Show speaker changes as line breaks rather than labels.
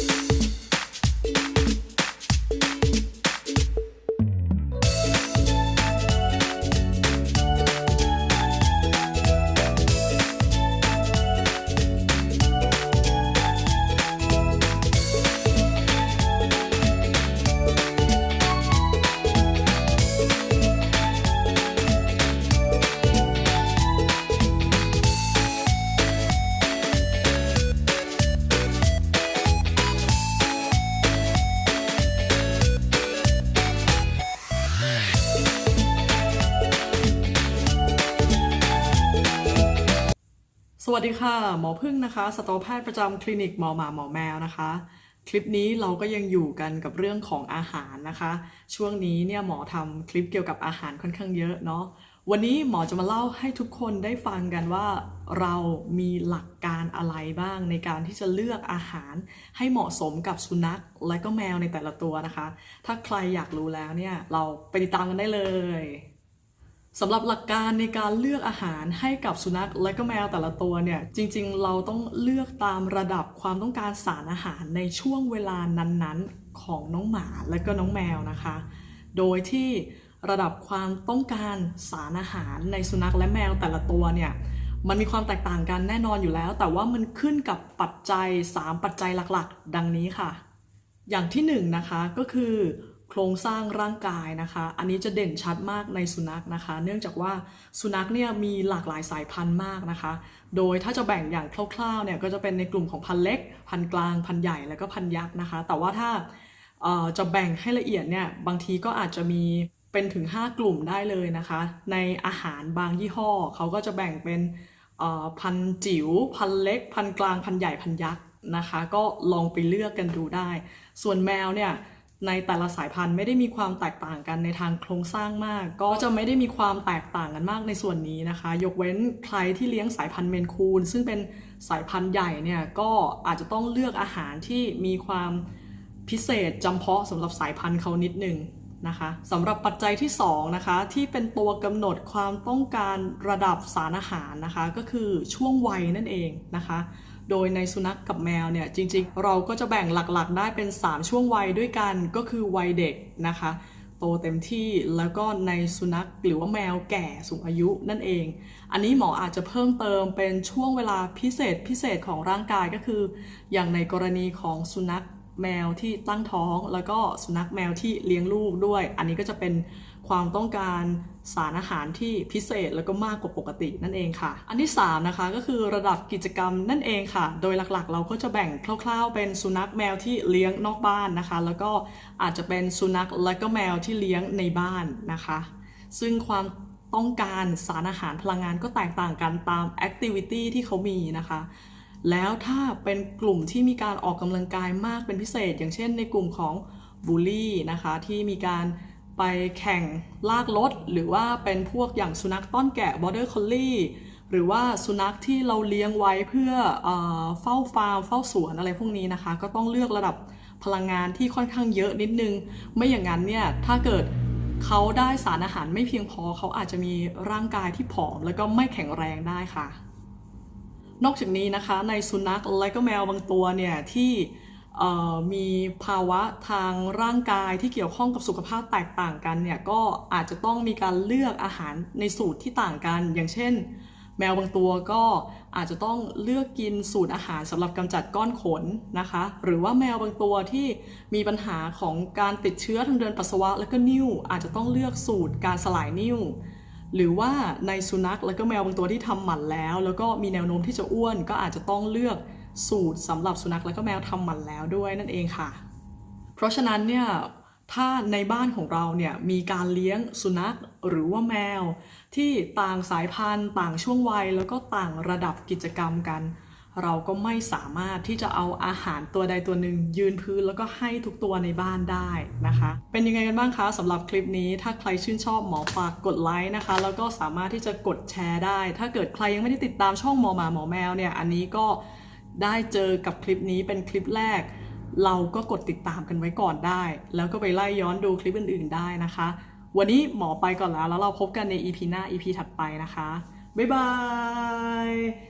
ส วัสดีค่ะ หมอพึ่งนะคะสัตวแพทย์ประจำคลินิกหมอหมาหมอแมวนะคะ คลิปนี้เราก็ยังอยู่กันกับเรื่องของอาหารนะคะ ช่วงนี้เนี่ยหมอทำคลิปเกี่ยวกับอาหารค่อนข้างเยอะเนาะวันนี้หมอจะมาเล่าให้ทุกคนได้ฟังกันว่า เรามีหลักการอะไรบ้างในการที่จะเลือกอาหาร ให้เหมาะสมกับสุนัขและก็แมวในแต่ละตัวนะคะ ถ้าใครอยากรู้แล้วเนี่ยเราไปติดตามกันได้เลย สำหรับหลักการในการเลือกอาหารให้กับสุนัขและก็แมวแต่ละตัวเนี่ยจริงๆ เราต้องเลือกตามระดับความต้องการสารอาหารในช่วงเวลานั้นๆของน้องหมาและก็น้องแมวนะคะ โดยที่ระดับความต้องการสารอาหารในสุนัขและแมวแต่ละตัวเนี่ยมันมีความแตกต่างกันแน่นอนอยู่แล้ว แต่ว่ามันขึ้นกับปัจจัย 3 ปัจจัยหลักๆ ดังนี้ค่ะ อย่างที่หนึ่งนะคะก็คือ โครงสร้างร่างกายนะคะ อันนี้จะเด่นชัดมากในสุนัขนะคะ เนื่องจากว่าสุนัขเนี่ยมีหลากหลายสายพันธุ์มากนะคะ โดยถ้าจะแบ่งอย่างคร่าวๆเนี่ยก็จะเป็นในกลุ่มของพันธุ์เล็ก พันธุ์กลาง พันธุ์ใหญ่ แล้วก็พันธุ์ยักษ์นะคะ แต่ว่าถ้าจะแบ่งให้ละเอียดเนี่ยบางทีก็อาจจะมีเป็นถึง 5 กลุ่มได้เลยนะคะ ในอาหารบางยี่ห้อเขาก็จะแบ่งเป็นพันธุ์จิ๋วพันธุ์เล็ก พันธุ์กลาง พันธุ์ใหญ่ พันธุ์ยักษ์นะคะ ก็ลองไปเลือกกันดูได้ ส่วนแมวเนี่ย ในแต่ละสายพันธุ์ไม่ได้มีความแตกต่างกันในทางโครงสร้างมาก ก็จะไม่ได้มีความแตกต่างกันมากในส่วนนี้นะคะ ยกเว้นใครที่เลี้ยงสายพันธุ์เมนคูน ซึ่งเป็นสายพันธุ์ใหญ่เนี่ยก็อาจจะต้องเลือกอาหารที่มีความพิเศษจำเพาะสำหรับสายพันธุ์เขานิดหนึ่งนะคะสำหรับปัจจัยที่2นะคะที่เป็นตัวกำหนดความต้องการระดับสารอาหารนะคะ ก็คือช่วงวัยนั่นเองนะคะ โดยในสุนัขกกับแมวเนี่ยจริงๆ เราก็จะแบ่งหลักๆ ได้เป็น 3 ช่วงวัยด้วยกันก็คือวัยเด็กนะคะโตเต็มที่แล้วก็ในสุนัขหรือว่าแมวแก่สูงอายุนั่นเอง อันนี้หมออาจจะเพิ่มเติมเป็นช่วงเวลาพิเศษพิเศษของร่างกายก็คือ อย่างในกรณีของสุนัขแมวที่ตั้งท้อง แล้วก็สุนัขแมวที่เลี้ยงลูกด้วย อันนี้ก็จะเป็น ความต้องการสารอาหารที่พิเศษแล้วก็มากกว่าปกตินั่นเองค่ะ อันที่3นะคะก็คือระดับกิจกรรมนั่นเองค่ะ โดยหลักๆ เราก็จะแบ่งคร่าว ๆ เป็นสุนัขแมวที่เลี้ยงนอกบ้านนะคะ แล้วก็อาจจะเป็นสุนัขและก็แมวที่เลี้ยงในบ้านนะคะ ซึ่งความต้องการสารอาหารพลังงานก็แตกต่างกันตามแอคทิวิตี้ที่เขามีนะคะแล้วถ้าเป็นกลุ่มที่มีการออกกำลังกายมากเป็นพิเศษ อย่างเช่นในกลุ่มของบูลลี่นะคะที่มีการ ไปแข่งลากรถ หรือว่าเป็นพวกอย่างสุนัขต้อนแกะ border collie หรือว่าสุนัขที่เราเลี้ยงไว้เพื่อเอเฝ้าฟาร์มเฝ้าสวนอะไรพวกนี้นะคะ ก็ต้องเลือกระดับพลังงานที่ค่อนข้างเยอะนิดนึง ไม่อย่างนั้นเนี่ยถ้าเกิดเขาได้สารอาหารไม่เพียงพอเขาอาจจะมีร่างกายที่ผอม แล้วก็ไม่แข็งแรงได้ค่ะ นอกจากนี้นะคะในสุนัขและก็แมวบางตัวเนี่ยที่ มีภาวะทางร่างกายที่เกี่ยวข้องกับสุขภาพแตกต่างกันเนี่ยก็อาจจะต้องมีการเลือกอาหารในสูตรที่ต่างกัน อย่างเช่น แมวบางตัวก็อาจจะต้องเลือกกินสูตรอาหารสำหรับกำจัดก้อนขนนะคะ หรือว่าแมวบางตัวที่มีปัญหาของการติดเชื้อทางเดินปัสสาวะ และก็นิ่วอาจจะต้องเลือกสูตรการสลายนิ่วหรือว่าในสุนัขแล้วก็แมวบางตัวที่ทำหมันแล้ว แล้วก็มีแนวโน้มที่จะอ้วนก็อาจจะต้องเลือก สูตรสำหรับสุนัขแล้วก็แมวทำหมันแล้วด้วยนั่นเองค่ะ เพราะฉะนั้นเนี่ยถ้าในบ้านของเราเนี่ยมีการเลี้ยงสุนัขหรือว่าแมว ที่ต่างสายพันธุ์ ต่างช่วงวัยแล้วก็ต่างระดับกิจกรรมกัน เราก็ไม่สามารถที่จะเอาอาหารตัวใดตัวหนึ่ง ยืนพื้นแล้วก็ให้ทุกตัวในบ้านได้นะคะ เป็นยังไงกันบ้างคะสำหรับคลิปนี้ถ้าใครชื่นชอบหมอฝากกดไลค์นะคะ แล้วก็สามารถที่จะกดแชร์ได้ ถ้าเกิดใครยังไม่ได้ติดตามช่องหมอหมาหมอแมวเนี่ยอันนี้ก็ ได้เจอกับคลิปนี้เป็นคลิปแรก เราก็กดติดตามกันไว้ก่อนได้ แล้วก็ไปไล่ย้อนดูคลิปอื่น ๆ ได้นะคะ วันนี้หมอไปก่อนแล้ว แล้วเราพบกันใน EP หน้า EP ถัดไปนะคะ บ๊ายบาย